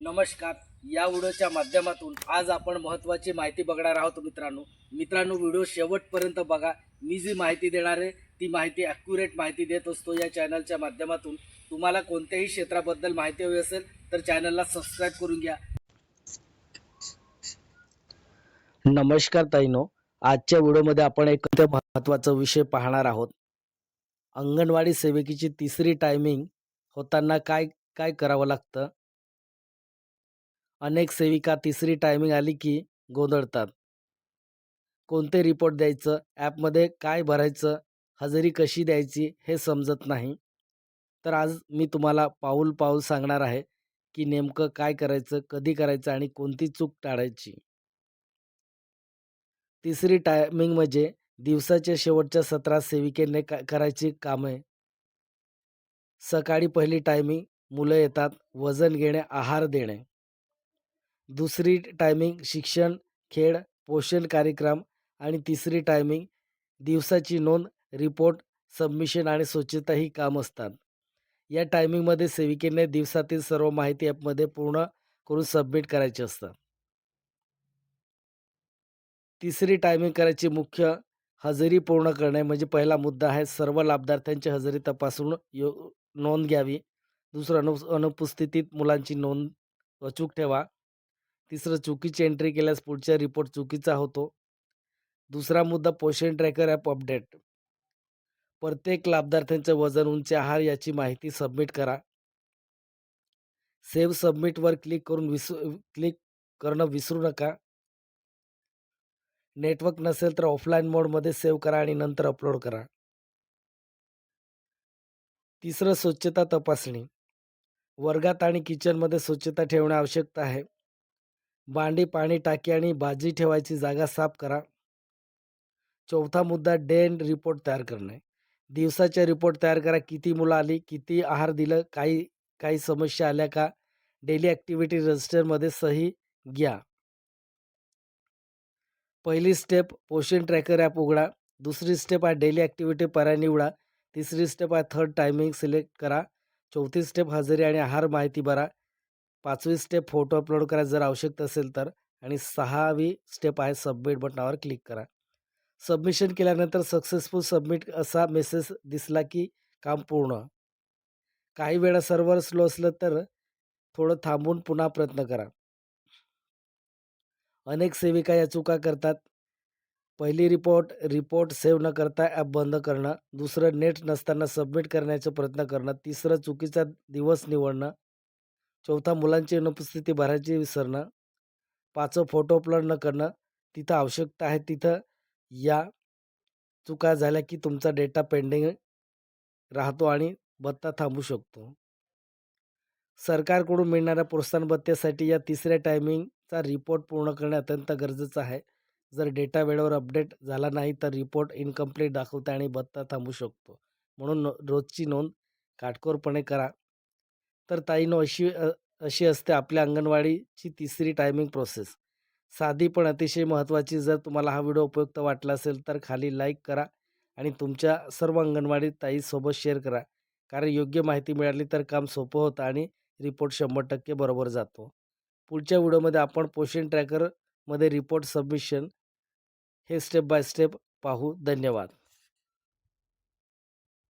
नमस्कार. या व्हिडिओच्या माध्यमातून आज आपण महत्त्वाची माहिती बघणार आहोत मित्रांनो. मित्रांनो व्हिडिओ शेवटपर्यंत बघा. मी जी माहिती देणार आहे ती माहिती ॲक्युरेट माहिती देत असतो या चॅनलच्या माध्यमातून. तुम्हाला कोणत्याही क्षेत्राबद्दल माहिती हवी असेल तर चॅनलला सबस्क्राईब करून घ्या. नमस्कार ताईनो. आजच्या व्हिडिओमध्ये आपण एक महत्त्वाचा विषय पाहणार आहोत. अंगणवाडी सेविकेची तिसरी टायमिंग होताना काय काय करावं लागतं? अनेक सेविका तिसरी टायमिंग आली की गोंधळतात. कोणते रिपोर्ट द्यायचं? ॲपमध्ये काय भरायचं? हजेरी कशी द्यायची? हे समजत नाही. तर आज मी तुम्हाला पाऊल पाऊल सांगणार आहे की नेमकं काय करायचं कधी करायचं आणि कोणती चूक टाळायची. तिसरी टायमिंग म्हणजे दिवसाच्या शेवटच्या सत्रात सेविकेने का करायची कामे. सकाळी पहिली टायमिंग मुलं येतात वजन घेणे आहार देणे. दुसरी टायमिंग शिक्षण खेळ पोषण कार्यक्रम आणि तिसरी टायमिंग दिवसाची नोंद रिपोर्ट सबमिशन आणि स्वच्छता ही काम असतात. या टायमिंगमध्ये सेविकेने दिवसातील सर्व माहिती ॲपमध्ये पूर्ण करून सबमिट करायचे असतात. तिसरी टायमिंग करायची मुख्य हजेरी पूर्ण करणे म्हणजे पहिला मुद्दा आहे सर्व लाभार्थ्यांची हजेरी तपासून यो नोंद घ्यावी. दुसरं अनु अनुपस्थितीत मुलांची नोंद अचूक ठेवा. तिसरं चुकीची एंट्री केल्यास पुढचा रिपोर्ट चुकीचा होतो. दुसरा मुद्दा पोषण ट्रॅकर ॲप अपडेट प्रत्येक लाभार्थ्यांचं वजन उंची आहार याची माहिती सबमिट करा. सेव्ह सबमिटवर क्लिक करून विसरू क्लिक करणं विसरू नका. नेटवर्क नसेल तर ऑफलाईन मोडमध्ये सेव्ह करा आणि नंतर अपलोड करा. तिसरं स्वच्छता तपासणी. वर्गात आणि किचनमध्ये स्वच्छता ठेवणे आवश्यकता आहे. भांडी पाणी टाकी आणि भाजी ठेवायची जागा साफ करा. चौथा मुद्दा डेन रिपोर्ट तयार करणे. दिवसाच्या रिपोर्ट तयार करा. किती मुलं आली किती आहार दिलं काही काही समस्या आल्या का? डेली ॲक्टिव्हिटी रजिस्टरमध्ये सही घ्या. पहिली स्टेप पोषण ट्रॅकर ॲप उघडा. दुसरी स्टेप आहे डेली ॲक्टिव्हिटी पर्याय निवडा. तिसरी स्टेप आहे थर्ड टायमिंग सिलेक्ट करा. चौथी स्टेप हजेरी आणि आहार माहिती भरा. पाचवी स्टेप फोटो अपलोड करायचं जर आवश्यक असेल तर आणि सहावी स्टेप आहे सबमिट बटनावर क्लिक करा. सबमिशन केल्यानंतर सक्सेसफुल सबमिट असा मेसेज दिसला की काम पूर्ण. काही वेळा सर्व्हर स्लो असलं तर थोडं थांबून पुन्हा प्रयत्न करा. अनेक सेविका या चुका करतात. पहिली रिपोर्ट रिपोर्ट सेव्ह न करता ॲप बंद करणं दुसरं नेट नसताना सबमिट करण्याचा प्रयत्न करणं तिसरं चुकीचा दिवस निवडणं चौथा मुलांची अनुपस्थिती भरायची विसरणं. पाचवं फोटो अपलोड न करणं. तिथं आवश्यकता आहे तिथं या. चुका झाल्या की तुमचा डेटा पेंडिंग राहतो आणि भत्ता थांबू शकतो. सरकारकडून मिळणाऱ्या प्रोत्साहन भत्त्यासाठी या तिसऱ्या टायमिंगचा रिपोर्ट पूर्ण करणे अत्यंत गरजेचं आहे. जर डेटा वेळेवर अपडेट झाला नाही तर रिपोर्ट इनकम्प्लीट दाखवते आणि भत्ता थांबू शकतो. म्हणून नो- रोजची नोंद काटकोरपणे करा. तर ताईनो अशी अशी असते आपल्या अंगणवाडीची तिसरी टायमिंग प्रोसेस साधी पण अतिशय महत्त्वाची जर तुम्हाला हा व्हिडिओ उपयुक्त वाटला असेल तर खाली लाईक करा आणि तुमच्या सर्व अंगणवाडी ताईसोबत शेअर करा. कारण योग्य माहिती मिळाली तर काम सोपं होतं आणि रिपोर्ट शंभर टक्के बरोबर जातो. पुढच्या व्हिडिओमध्ये आपण पोषण ट्रॅकरमध्ये रिपोर्ट सबमिशन हे स्टेप बाय स्टेप पाहू. धन्यवाद.